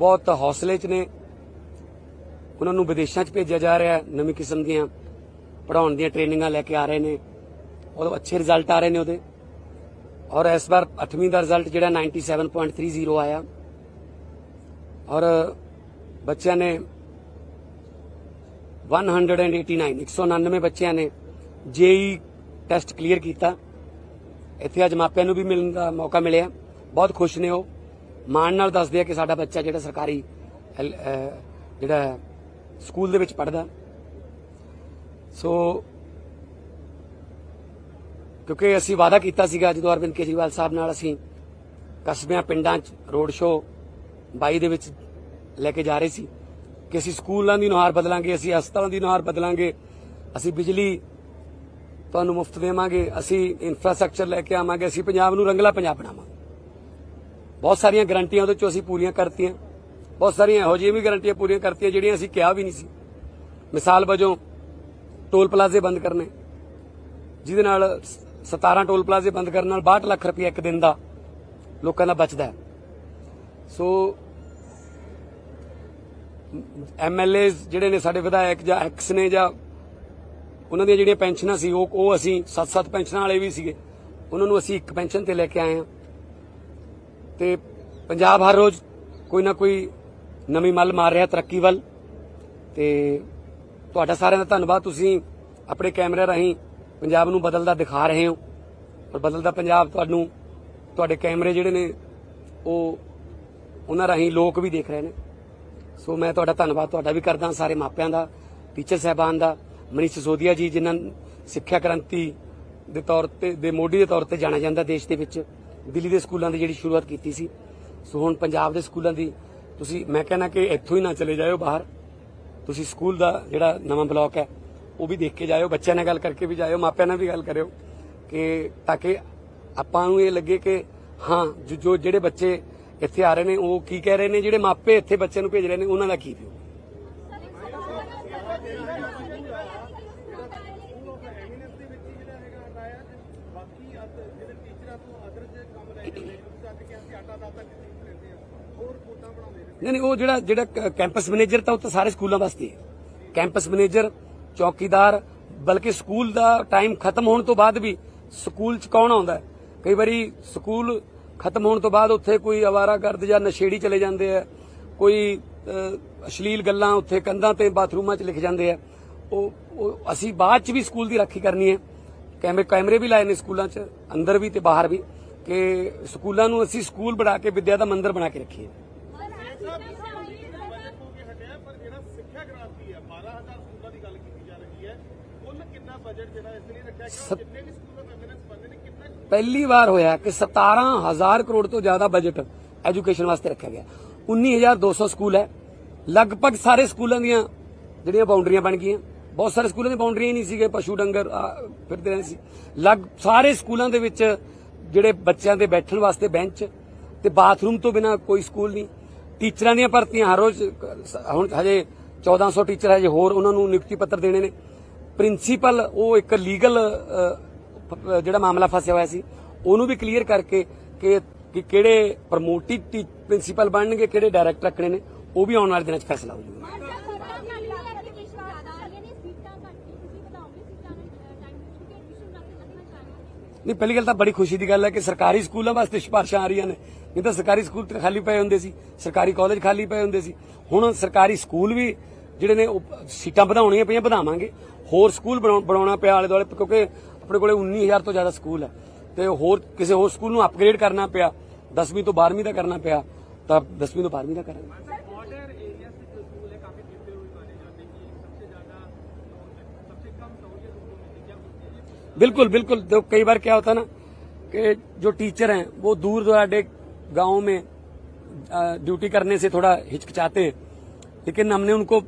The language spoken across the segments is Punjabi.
ਬਹੁਤ ਹੌਸਲੇ 'ਚ ਨੇ। ਉਹਨਾਂ ਨੂੰ ਵਿਦੇਸ਼ਾਂ 'ਚ ਭੇਜਿਆ ਜਾ ਰਿਹਾ ਹੈ ਨਵੀਂ ਕਿਸਮ ਦੀਆਂ ਪੜਾਉਣ ਦੀਆਂ ਟ੍ਰੇਨਿੰਗਾਂ ਲੈ ਕੇ ਆ ਰਹੇ ਨੇ। ਉਹ ਅੱਛੇ ਰਿਜ਼ਲਟ ਆ ਰਹੇ ਨੇ ਉਹਦੇ। ਔਰ ਇਸ ਵਾਰ 8ਵੀਂ ਦਾ ਰਿਜ਼ਲਟ ਜਿਹੜਾ 97.30 ਆਇਆ। ਔਰ ਬੱਚਿਆਂ ਨੇ 189 199 ਬੱਚਿਆਂ ਨੇ ਜੇਈ ਟੈਸਟ ਕਲੀਅਰ ਕੀਤਾ। ਇੱਥੇ ਅੱਜ ਮਾਪਿਆਂ ਨੂੰ ਵੀ ਮਿਲਣ ਦਾ ਮੌਕਾ ਮਿਲਿਆ। ਬਹੁਤ ਖੁਸ਼ ਨੇ ਉਹ। ਮਾਣ ਨਾਲ ਦੱਸਦੇ ਆ ਕਿ ਸਾਡਾ ਬੱਚਾ ਜਿਹੜਾ ਸਰਕਾਰੀ ਜਿਹੜਾ ਸਕੂਲ ਦੇ ਵਿੱਚ ਪੜਦਾ ਸੋ ਕਿਉਂਕਿ ਅਸੀਂ ਵਾਅਦਾ ਕੀਤਾ ਸੀਗਾ, ਜਦੋਂ ਅਰਵਿੰਦ ਕੇਜਰੀਵਾਲ ਸਾਹਿਬ ਨਾਲ ਅਸੀਂ ਕਸਬਿਆਂ, ਪਿੰਡਾਂ 'ਚ ਰੋਡ ਸ਼ੋਅ 22 ਦੇ ਵਿੱਚ ਲੈ ਕੇ ਜਾ ਰਹੇ ਸੀ ਕਿ ਅਸੀਂ ਸਕੂਲਾਂ ਦੀ ਨੁਹਾਰ ਬਦਲਾਂਗੇ, ਅਸੀਂ ਹਸਪਤਾਲਾਂ ਦੀ ਨੁਹਾਰ ਬਦਲਾਂਗੇ, ਅਸੀਂ ਬਿਜਲੀ ਤੁਹਾਨੂੰ ਮੁਫਤ ਦੇਵਾਂਗੇ, ਅਸੀਂ ਇਨਫਰਾਸਟ੍ਰਕਚਰ ਲੈ ਕੇ ਆਵਾਂਗੇ, ਅਸੀਂ ਪੰਜਾਬ ਨੂੰ ਰੰਗਲਾ ਪੰਜਾਬ ਬਣਾਵਾਂਗੇ। ਬਹੁਤ ਸਾਰੀਆਂ ਗਰੰਟੀਆਂ ਉਹਦੇ ਚੋਂ ਅਸੀਂ ਪੂਰੀਆਂ ਕਰਤੀਆਂ। ਬਹੁਤ ਸਾਰੀਆਂ ਇਹੋ ਜਿਹੀਆਂ ਵੀ ਗਰੰਟੀਆਂ ਪੂਰੀਆਂ ਕਰਤੀਆਂ ਜਿਹੜੀਆਂ ਅਸੀਂ ਕਿਹਾ ਵੀ ਨਹੀਂ ਸੀ। ਮਿਸਾਲ ਵਜੋਂ ਟੋਲ ਪਲਾਜ਼ੇ ਬੰਦ ਕਰਨੇ। ਜਿਹਦੇ ਨਾਲ 17 ਟੋਲ ਪਲਾਜ਼ੇ ਬੰਦ ਕਰਨ ਨਾਲ 62 ਲੱਖ ਰੁਪਏ ਇੱਕ ਦਿਨ ਦਾ ਲੋਕਾਂ ਦਾ ਬਚਦਾ ਹੈ। ਸੋ ਐਮਐਲਏਜ਼ ਜਿਹੜੇ ਨੇ ਸਾਡੇ ਵਿਧਾਇਕ ਜਾਂ ਐਕਸ ਨੇ ਜਾਂ ਉਹਨਾਂ ਦੀਆਂ ਜਿਹੜੀਆਂ ਪੈਨਸ਼ਨਾਂ ਸੀ, ਉਹ ਉਹ ਅਸੀਂ 7-7 ਪੈਨਸ਼ਨਾਂ ਵਾਲੇ ਵੀ ਸੀਗੇ। ਉਹਨਾਂ ਨੂੰ ਅਸੀਂ ਇੱਕ ਪੈਨਸ਼ਨ ਤੇ ਲੈ ਕੇ ਆਏ ਹਾਂ। ਤੇ ਪੰਜਾਬ ਹਰ ਰੋਜ਼ ਕੋਈ ਨਾ ਕੋਈ ਨਵੀਂ ਮੱਲ ਮਾਰ ਰਿਹਾ ਤਰੱਕੀ ਵੱਲ। ਤੇ ਤੁਹਾਡਾ ਸਾਰਿਆਂ ਦਾ ਧੰਨਵਾਦ। ਤੁਸੀਂ ਆਪਣੇ ਕੈਮਰੇ ਰਾਹੀਂ ਪੰਜਾਬ ਨੂੰ ਬਦਲਦਾ ਦਿਖਾ ਰਹੇ ਹੋ। ਪਰ ਬਦਲਦਾ ਪੰਜਾਬ ਤੁਹਾਨੂੰ, ਤੁਹਾਡੇ ਕੈਮਰੇ ਜਿਹੜੇ ਨੇ, ਉਹ ਉਹਨਾਂ ਰਾਹੀਂ ਲੋਕ ਵੀ ਦੇਖ ਰਹੇ ਨੇ। ਸੋ ਮੈਂ ਤੁਹਾਡਾ ਧੰਨਵਾਦ। ਤੁਹਾਡਾ ਵੀ ਕਰਦਾ ਸਾਰੇ ਮਾਪਿਆਂ ਦਾ, ਟੀਚਰ ਸਹਿਬਾਨ ਦਾ, ਮਨੀਸ਼ ਸਿਸੋਦੀਆ ਜੀ, ਜਿਨ੍ਹਾਂ ਸਿੱਖਿਆ ਕ੍ਰਾਂਤੀ ਦੇ ਤੌਰ ਤੇ, ਦੇ ਮੋਢੀ ਦੇ ਤੌਰ ਤੇ ਜਾਣਿਆ ਜਾਂਦਾ ਦੇਸ਼ ਦੇ ਵਿੱਚ। ਦਿੱਲੀ ਦੇ ਸਕੂਲਾਂ ਦੀ ਜਿਹੜੀ ਸ਼ੁਰੂਆਤ ਕੀਤੀ ਸੀ। ਸੋ ਹੁਣ ਪੰਜਾਬ ਦੇ ਸਕੂਲਾਂ ਦੀ ਤੁਸੀਂ, ਮੈਂ ਕਹਿੰਦਾ ਕਿ ਇੱਥੋਂ ਹੀ ਨਾ ਚਲੇ ਜਾਇਓ ਬਾਹਰ। ਤੁਸੀਂ ਸਕੂਲ ਦਾ ਜਿਹੜਾ ਨਵਾਂ ਬਲਾਕ ਹੈ, ਉਹ ਵੀ ਦੇਖ ਕੇ ਜਾਇਓ, ਬੱਚਿਆਂ ਨਾਲ ਗੱਲ ਕਰਕੇ ਵੀ ਜਾਇਓ, ਮਾਪਿਆਂ ਨਾਲ ਵੀ ਗੱਲ ਕਰਿਓ ਕਿ ਤਾਂ ਕਿ ਆਪਾਂ ਨੂੰ ਇਹ ਲੱਗੇ ਕਿ ਹਾਂ, ਜੋ- ਜੋ ਜਿਹੜੇ ਬੱਚੇ ਇੱਥੇ ਆ ਰਹੇ ਨੇ, ਉਹ ਕੀ ਕਹਿ ਰਹੇ ਨੇ, ਜਿਹੜੇ ਮਾਪੇ ਇੱਥੇ ਬੱਚਿਆਂ ਨੂੰ ਭੇਜ ਰਹੇ ਨੇ, ਉਹਨਾਂ ਦਾ ਕੀ ਵਿਊ ਐਮੀਨੈਂਸ ਦੇ ਵਿੱਚ ਹੀ ਜਿਹੜਾ ਹੈਗਾ ਹਟਾਇਆ ਤੇ ਬਾਕੀ ਅੱਧ ਜਿਹੜੇ ਟੀਚਰਾਂ ਤੋਂ ਅਦਰ ਜੇ ਕੰਮ ਲੈ ਜਾਂਦੇ ਨੇ ਤੁਸੀਂ ਅੱਜ ਕਿਹਾ ਸੀ ਆਟਾ ਦਾਤਾ ਕਿਤੇ ਲੈਂਦੇ ਆ ਹੋਰ ਰਿਪੋਰਟਾਂ ਬਣਾਉਂਦੇ ਨੇ ਨਹੀਂ ਨਹੀਂ, ਉਹ ਜਿਹੜਾ ਜਿਹੜਾ ਕ- ਕੈਂਪਸ ਮੈਨੇਜਰ ਤਾਂ ਉਹ ਤਾਂ ਸਾਰੇ ਸਕੂਲਾਂ ਵਾਸਤੇ ਹੈ। ਕੈਂਪਸ ਮੈਨੇਜਰ ਚੌਕੀਦਾਰ, ਬਲਕਿ ਸਕੂਲ ਦਾ ਟਾਈਮ ਖਤਮ ਹੋਣ ਤੋਂ ਬਾਅਦ ਵੀ ਸਕੂਲ 'ਚ ਕੌਣ ਆਉਂਦਾ ਹੈ? ਕਈ ਵਾਰੀ ਸਕੂਲ ਖਤਮ ਹੋਣ ਤੋਂ ਬਾਅਦ ਉੱਥੇ ਕੋਈ ਅਵਾਰਾਗਰਦ ਜਾਂ ਨਸ਼ੇੜੀ ਚਲੇ ਜਾਂਦੇ ਆ, ਕੋਈ ਅਸ਼ਲੀਲ ਗੱਲਾਂ ਉੱਥੇ ਕੰਧਾਂ ਤੇ ਬਾਥਰੂਮਾਂ 'ਚ ਲਿਖ ਜਾਂਦੇ ਆ। ਉਹ ਉਹ, ਅਸੀਂ ਬਾਅਦ 'ਚ ਵੀ ਸਕੂਲ ਦੀ ਰਾਖੀ ਕਰਨੀ ਹੈ। ਕੈਮਰੇ ਕੈਮਰੇ ਵੀ ਲਾਏ ਨੇ ਸਕੂਲਾਂ 'ਚ, ਅੰਦਰ ਵੀ ਤੇ ਬਾਹਰ ਵੀ, ਕਿ ਸਕੂਲਾਂ ਨੂੰ ਅਸੀਂ ਸਕੂਲ ਬਣਾ ਕੇ, ਵਿਦਿਆ ਦਾ ਮੰਦਿਰ ਬਣਾ ਕੇ ਰੱਖੀਏ। ਹਟਿਆ ਪਰ ਜਿਹੜਾ ਸਿੱਖਿਆ ਕ੍ਰਾਂਤੀ ਹੈ 12000 ਸਕੂਲਾਂ ਦੀ ਗੱਲ ਕੀਤੀ ਜਾ ਰਹੀ ਹੈ ਕੁੱਲ ਕਿੰਨਾ ਬਜਟ ਜਿਹੜਾ ਇਸ ਲਈ ਰੱਖਿਆ ਗਿਆ ਜਿੰਨੇ ਵੀ ਸਕੂਲਾਂ ਦਾ ਐਮੀਨੈਂਸ ਬਣਦੇ ਨੇ ਕਿੰਨਾ ਪਹਿਲੀ ਵਾਰ ਹੋਇਆ ਕਿ 17000 ਕਰੋੜ ਤੋਂ ਜ਼ਿਆਦਾ ਬਜਟ ਐਜੂਕੇਸ਼ਨ ਵਾਸਤੇ ਰੱਖਿਆ ਗਿਆ। 19200 ਸਕੂਲ ਹੈ। ਲਗਭਗ ਸਾਰੇ ਸਕੂਲਾਂ ਦੀਆਂ ਜਿਹੜੀਆਂ ਬਾਉਂਡਰੀਆਂ ਬਣ ਗਈਆਂ। ਬਹੁਤ ਸਾਰੇ ਸਕੂਲਾਂ ਦੀਆਂ ਬਾਉਂਡਰੀਆਂ ਹੀ ਨਹੀਂ ਸੀਗੇ। ਪਸ਼ੂ ਡੰਗਰ ਫਿਰਦੇ ਰਹੇ ਸੀ। ਲਗ, ਸਾਰੇ ਸਕੂਲਾਂ ਦੇ ਵਿੱਚ ਜਿਹੜੇ ਬੱਚਿਆਂ ਦੇ ਬੈਠਣ ਵਾਸਤੇ ਬੈਂਚ ਤੇ ਬਾਥਰੂਮ ਤੋਂ ਬਿਨਾ ਕੋਈ ਸਕੂਲ ਨਹੀਂ। ਟੀਚਰਾਂ ਦੀਆਂ ਭਰਤੀਆਂ ਹਰ ਰੋਜ਼, ਹੁਣ ਹਜੇ 1400 ਟੀਚਰ ਹਜੇ ਹੋਰ ਉਹਨਾਂ ਨੂੰ ਨਿਯੁਕਤੀ ਪੱਤਰ ਦੇਣੇ ਨੇ। ਪ੍ਰਿੰਸੀਪਲ, ਉਹ ਇੱਕ ਲੀਗਲ ਜਿਹੜਾ ਮਾਮਲਾ ਫਸਿਆ ਹੋਇਆ ਸੀ, ਉਹਨੂੰ ਵੀ ਕਲੀਅਰ ਕਰਕੇ ਕਿ ਕਿ ਕਿਹੜੇ ਪ੍ਰਮੋਟਿਡ ਪ੍ਰਿੰਸੀਪਲ ਬਣਨਗੇ, ਕਿਹੜੇ ਡਾਇਰੈਕਟਰ ਰੱਖਣੇ ਨੇ, ਉਹ ਵੀ ਆਉਣ ਵਾਲੇ ਦਿਨਾਂ 'ਚ ਫੈਸਲਾ ਹੋ ਜਾਊਗਾ। ਨਹੀਂ, ਪਹਿਲੀ ਗੱਲ ਤਾਂ ਬੜੀ ਖੁਸ਼ੀ ਦੀ ਗੱਲ ਹੈ ਕਿ ਸਰਕਾਰੀ ਸਕੂਲਾਂ ਵਾਸਤੇ ਸਿਫਾਰਸ਼ਾਂ ਆ ਰਹੀਆਂ ਨੇ। ਨਹੀਂ ਤਾਂ ਸਰਕਾਰੀ ਸਕੂਲ ਤਾਂ ਖਾਲੀ ਪਏ ਹੁੰਦੇ ਸੀ, ਸਰਕਾਰੀ ਕਾਲਜ ਖਾਲੀ ਪਏ ਹੁੰਦੇ ਸੀ। ਹੁਣ ਸਰਕਾਰੀ ਸਕੂਲ ਵੀ ਜਿਹੜੇ ਨੇ, ਉਹ ਸੀਟਾਂ ਵਧਾਉਣੀਆਂ ਪਈਆਂ, ਵਧਾਵਾਂਗੇ। ਹੋਰ ਸਕੂਲ ਬਣਾਉ- ਬਣਾਉਣਾ ਪਿਆ ਆਲੇ ਦੁਆਲੇ, ਕਿਉਂਕਿ ਆਪਣੇ ਕੋਲੇ 19000 ਤੋਂ ਜ਼ਿਆਦਾ ਸਕੂਲ ਹੈ। ਤੇ ਹੋਰ ਕਿਸੇ ਹੋਰ ਸਕੂਲ ਨੂੰ ਅਪਗ੍ਰੇਡ ਕਰਨਾ ਪਿਆ 10ਵੀਂ ਤੋਂ 12ਵੀਂ ਦਾ ਕਰਨਾ ਪਿਆ, ਤਾਂ 10ਵੀਂ ਤੋਂ 12ਵੀਂ ਦਾ ਕਰਾਂਗੇ। बिल्कुल बिल्कुल। तो कई बार क्या होता है ना कि जो टीचर हैं, वो दूर दराडे गाँव में ड्यूटी करने से थोड़ा हिचकिचाते हैं। लेकिन हमने उनको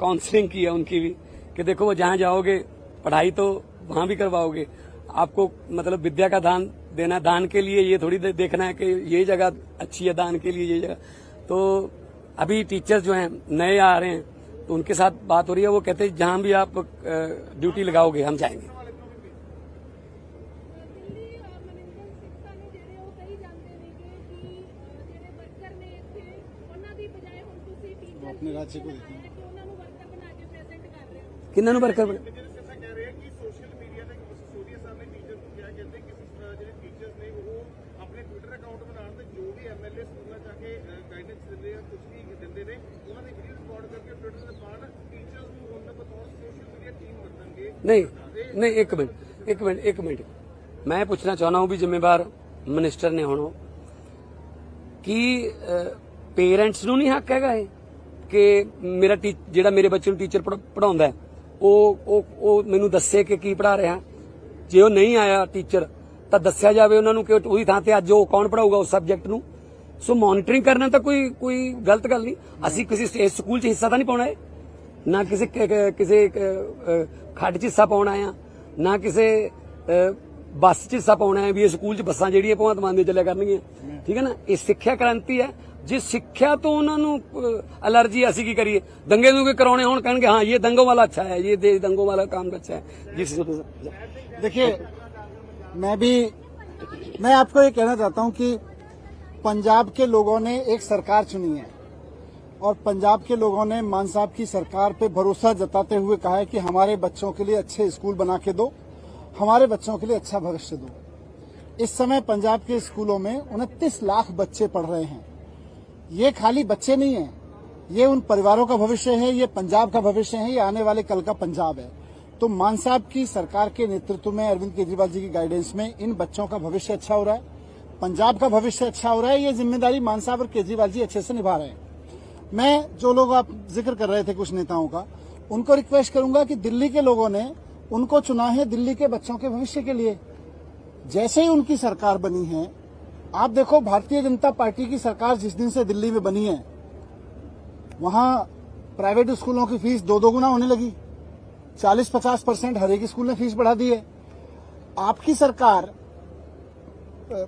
काउंसलिंग की है उनकी भी, कि देखो वो जहाँ जाओगे, पढ़ाई तो वहाँ भी करवाओगे। आपको मतलब विद्या का दान देना, दान के लिए ये थोड़ी देखना है कि ये जगह अच्छी है, दान के लिए ये जगह। तो अभी टीचर्स जो हैं, नए आ रहे हैं तो उनके साथ बात हो रही है, वो कहते हैं, जहाँ भी आप ड्यूटी लगाओगे, हम जाएँगे। ਨੂੰ ਉਹਨਾਂ ਬਤੌਰ ਸੋਸ਼ਲ ਮੀਡੀਆ ਟੀਮ ਵਰਤਣਗੇ ਨਹੀਂ ਨਹੀਂ ਇੱਕ ਮਿੰਟ ਇੱਕ ਮਿੰਟ ਇੱਕ ਮਿੰਟ। ਮੈਂ ਪੁੱਛਣਾ ਚਾਹੁੰਦਾ ਹਾਂ ਵੀ ਜ਼ਿੰਮੇਵਾਰ ਮਿਨਿਸਟਰ ਨੇ ਹੁਣ ਉਹ। ਕੀ ਪੇਰੈਂਟਸ ਨੂੰ ਨਹੀਂ ਹੱਕ ਹੈਗਾ ਇਹ? ਕਿ ਮੇਰਾ ਟੀ- ਜਿਹੜਾ ਮੇਰੇ ਬੱਚੇ ਨੂੰ ਟੀਚਰ ਪੜਾਉਂਦਾ ਉਹ ਉਹ ਉਹ ਮੈਨੂੰ ਦੱਸੇ ਕਿ ਕੀ ਪੜਾ ਰਿਹਾ। ਜੇ ਉਹ ਨਹੀਂ ਆਇਆ ਟੀਚਰ ਤਾਂ ਦੱਸਿਆ ਜਾਵੇ ਉਹਨਾਂ ਨੂੰ ਕਿ ਉਹਦੀ ਥਾਂ ਤੇ ਅੱਜ ਉਹ ਕੌਣ ਪੜਾਊਗਾ ਉਸ ਸਬਜੈਕਟ ਨੂੰ। ਸੋ ਮੋਨਿਟਰਿੰਗ ਕਰਨਾ ਤਾਂ ਕੋਈ ਕੋਈ ਗਲਤ ਗੱਲ ਨਹੀਂ। ਅਸੀਂ ਕਿਸੇ ਇਸ ਸਕੂਲ 'ਚ ਹਿੱਸਾ ਤਾਂ ਨਹੀਂ ਪਾਉਣਾ ਹੈ ਨਾ ਕਿਸੇ ਕਿਸੇ ਖੱਡ 'ਚ ਹਿੱਸਾ ਪਾਉਣਾ ਆ, ਨਾ ਕਿਸੇ ਬੱਸ 'ਚ ਹਿੱਸਾ ਪਾਉਣਾ ਹੈ ਵੀ ਇਹ ਸਕੂਲ 'ਚ ਬੱਸਾਂ ਜਿਹੜੀਆਂ ਭਗਵੰਤ ਮਾਨ ਦੀਆਂ ਚੱਲਿਆ ਕਰਨਗੀਆਂ ਠੀਕ ਹੈ ਨਾ? ਇਹ ਸਿੱਖਿਆ ਕ੍ਰਾਂਤੀ ਹੈ। ਜੇ ਸਿੱਖਿਆ ਤੋਂ ਉਹਨਾਂ ਨੂੰ ਅਲਰਜੀ ਅਸੀਂ ਕੀ ਕਰੀਏ ਦੰਗੇ ਦੂਗੇ ਕਰਾਉਣੇ ਹੋਣ ਕਹਿਣਗੇ ਹਾਂ ਇਹ ਦੰਗੋਂ ਵਾਲਾ ਅੱਛਾ ਹੈ ਇਹ ਦੇ ਦੰਗੋਂ ਵਾਲਾ ਕੰਮ अच्छा है जिस देखिए मैं भी मैं आपको ये कहना चाहता हूं कि पंजाब के लोगों ने एक सरकार चुनी है और पंजाब के लोगों ने मान साहब की सरकार पे भरोसा जताते हुए कहा है कि हमारे बच्चों के लिए अच्छे स्कूल बना के दो हमारे बच्चों के लिए अच्छा भविष्य दो इस समय पंजाब के स्कूलों में उनतीस लाख बच्चे पढ़ रहे हैं ये खाली बच्चे नहीं है। ये उन परिवारों का भविष्य है, ये पंजाब का भविष्य है, ये आने वाले कल का पंजाब है। तो मान साहब की सरकार के नेतृत्व में, अरविंद केजरीवाल जी की गाइडेंस में इन बच्चों का भविष्य अच्छा हो रहा है। पंजाब का भविष्य अच्छा हो रहा है, ये ज़िम्मेदारी मान साहब और केजरीवाल जी अच्छे से निभा रहे हैं। मैं जो लोग आप ज़िक्र कर रहे थे कुछ नेताओं का, उनको रिक्वेस्ट करूँगा कि दिल्ली के लोगों ने उनको चुना है दिल्ली के बच्चों के भविष्य के लिए। जैसे ही उनकी सरकार बनी है आप देखो, भारतीय जनता पार्टी की सरकार जिस दिन से दिल्ली में बनी है, वहाँ प्राइवेट स्कूलों की फ़ीस दो दो गुना होने लगी। 40-50 परसेंट हर एक स्कूल ने फ़ीस बढ़ा दी है। आपकी सरकार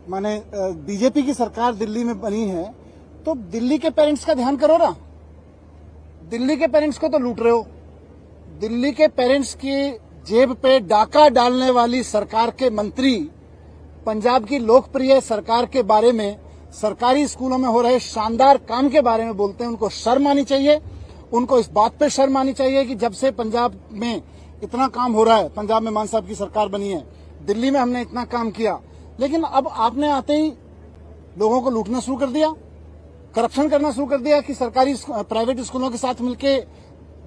माने बीजेपी की सरकार दिल्ली में बनी है तो दिल्ली के पेरेंट्स का ध्यान करो ना। दिल्ली के पेरेंट्स को तो लूट रहे हो। दिल्ली के पेरेंट्स की जेब पे डाका डालने वाली सरकार के मंत्री पंजाब की लोकप्रिय सरकार के बारे में, सरकारी स्कूलों में हो रहे शानदार काम के बारे में बोलते हैं, उनको शर्म आनी चाहिए। उनको इस बात पे शर्म आनी चाहिए कि जब से पंजाब में इतना काम हो रहा है, पंजाब में मान साहब की सरकार बनी है, दिल्ली में हमने इतना काम किया। लेकिन अब आपने आते ही लोगों को लूटना शुरू कर दिया, करप्शन करना शुरू कर दिया कि सरकारी प्राइवेट स्कूलों के साथ मिलकर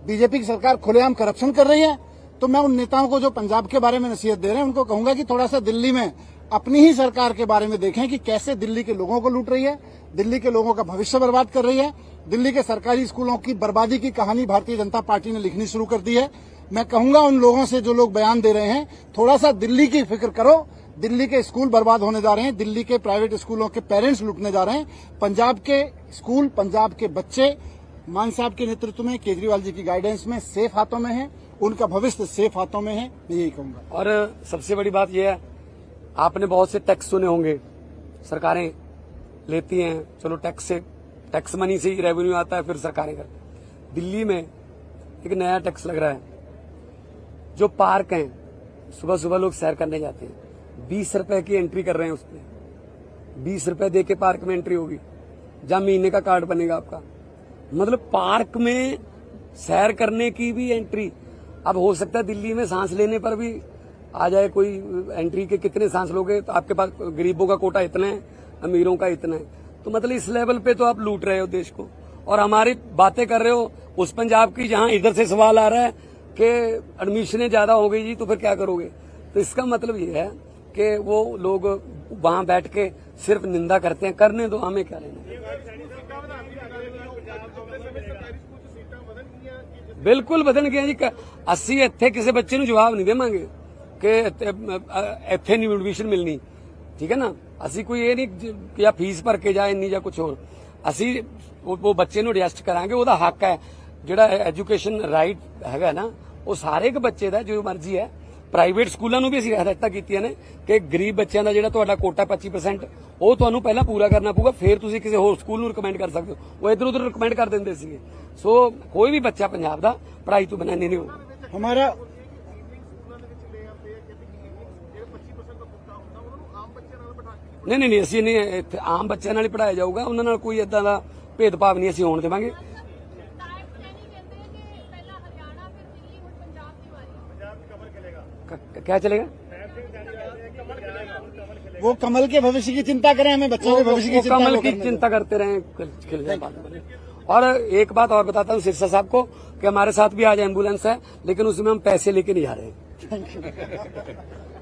बीजेपी की सरकार खुलेआम करप्शन कर रही है। तो मैं उन नेताओं को जो पंजाब के बारे में नसीहत दे रहे हैं, उनको कहूँगा कि थोड़ा सा दिल्ली में अपनी ही सरकार के बारे में देखें कि कैसे दिल्ली के लोगों को लूट रही है, दिल्ली के लोगों का भविष्य बर्बाद कर रही है, दिल्ली के सरकारी स्कूलों की बर्बादी की कहानी भारतीय जनता पार्टी ने लिखनी शुरू कर दी है। मैं कहूँगा उन लोगों से जो लोग बयान दे रहे हैं थोड़ा सा दिल्ली की फ़िक्र करो। दिल्ली के स्कूल बर्बाद होने जा रहे हैं, दिल्ली के प्राइवेट स्कूलों के पेरेंट्स लूटने जा रहे हैं। पंजाब के स्कूल, पंजाब के बच्चे, मान साहब के नेतृत्व में, केजरीवाल जी की गाइडेंस में सेफ़ हाथों में है, उनका भविष्य सेफ़ हाथों में है, मैं यही कहूँगा। और सबसे बड़ी बात यह है आपने बहुत से टैक्स सुने होंगे। सरकारें लेती हैं, चलो टैक्स से, टैक्स मनी से ही रेवेन्यू आता है, फिर सरकारें करती हैं। दिल्ली में एक नया टैक्स लग रहा है, जो पार्क हैं सुबह सुबह लोग सैर करने जाते हैं। बीस रुपए की एंट्री कर रहे हैं उसमें बीस रुपए दे के पार्क में एंट्री होगी। जहाँ महीने का कार्ड बनेगा आपका। मतलब पार्क में सैर करने की भी एंट्री अब हो सकता है दिल्ली में सांस लेने पर भी आ जाए कोई एंट्री के कितने सांस लोगे तो आपके पास गरीबों का कोटा इतना है अमीरों का इतना है तो मतलब इस लेवल पे तो आप लूट रहे हो देश को और हमारी बातें कर रहे हो उस पंजाब की जहां इधर से सवाल आ रहा है कि एडमिशनें ज्यादा हो गई जी तो फिर क्या करोगे तो इसका मतलब ये है कि वो लोग वहां बैठ के सिर्फ निंदा करते हैं करने दो हमें क्या लेना ਬਿਲਕੁਲ ਬਦਲਣਗੀਆਂ ਜੀ ਕ- ਅਸੀਂ ਇੱਥੇ ਕਿਸੇ ਬੱਚੇ ਨੂੰ ਜਵਾਬ ਨਹੀਂ ਦੇਵਾਂਗੇ ਕਿ ਇੱਥੇ ਨਹੀਂ ਐਡਮਿਸ਼ਨ ਮਿਲਣੀ। ਠੀਕ ਹੈ ਨਾ? ਅਸੀਂ ਕੋਈ ਇਹ ਨਹੀਂ ਕਿ ਆ ਫੀਸ ਭਰ ਕੇ ਜਾ ਇੰਨੀ ਜਾਂ ਕੁਝ ਹੋਰ। ਅਸੀਂ ਉਹ ਬੱਚੇ ਨੂੰ ਅਡਜਸਟ ਕਰਾਂਗੇ, ਉਹਦਾ ਹੱਕ ਹੈ। ਜਿਹੜਾ ਐਜੂਕੇਸ਼ਨ ਰਾਈਟ ਹੈਗਾ ਨਾ, ਉਹ ਸਾਰੇ ਇੱਕ ਬੱਚੇ ਦਾ, ਜੋ ਮਰਜ਼ੀ ਹੈ। ਪ੍ਰਾਈਵੇਟ ਸਕੂਲਾਂ ਨੂੰ ਵੀ ਅਸੀਂ ਹਦਾਇਤਾਂ ਕੀਤੀਆਂ ਨੇ ਕਿ ਗਰੀਬ ਬੱਚਿਆਂ ਦਾ ਜਿਹੜਾ ਤੁਹਾਡਾ ਕੋਟਾ 25% ਉਹ ਤੁਹਾਨੂੰ ਪਹਿਲਾਂ ਪੂਰਾ ਕਰਨਾ ਪਊਗਾ, ਫਿਰ ਤੁਸੀਂ ਕਿਸੇ ਹੋਰ ਸਕੂਲ ਨੂੰ ਰਿਕਮੈਂਡ ਕਰ ਸਕਦੇ ਹੋ। ਉਹ ਇਧਰ ਉਧਰ ਰਿਕਮੈਂਡ ਕਰ ਦਿੰਦੇ ਸੀਗੇ। ਸੋ ਕੋਈ ਵੀ ਬੱਚਾ ਪੰਜਾਬ ਦਾ ਪੜਾਈ ਤੋਂ ਬਿਨਾਂ ਨਹੀਂ ਹੋ ਹਮਾਰਾ ਨਹੀਂ ਨਹੀਂ ਅਸੀਂ ਨਹੀਂ ਇੱਥੇ ਆਮ ਬੱਚਿਆਂ ਨਾਲ ਹੀ ਪੜਾਇਆ ਜਾਊਗਾ ਉਹਨਾਂ ਨਾਲ ਕੋਈ ਇਦਾਂ ਦਾ ਭੇਦਭਾਵ ਨਹੀਂ ਅਸੀਂ ਹੋਣ ਦੇਵਾਂਗੇ क्या चलेगा वो कमल के भविष्य की चिंता करें हमें बच्चों के भविष्य की चिंता कमल की चिंता करते रहे खिल जाए और एक बात और बताता हूँ सिरसा साहब को कि हमारे साथ भी आज एम्बुलेंस है लेकिन उसमें हम पैसे लेके नहीं जा रहे हैं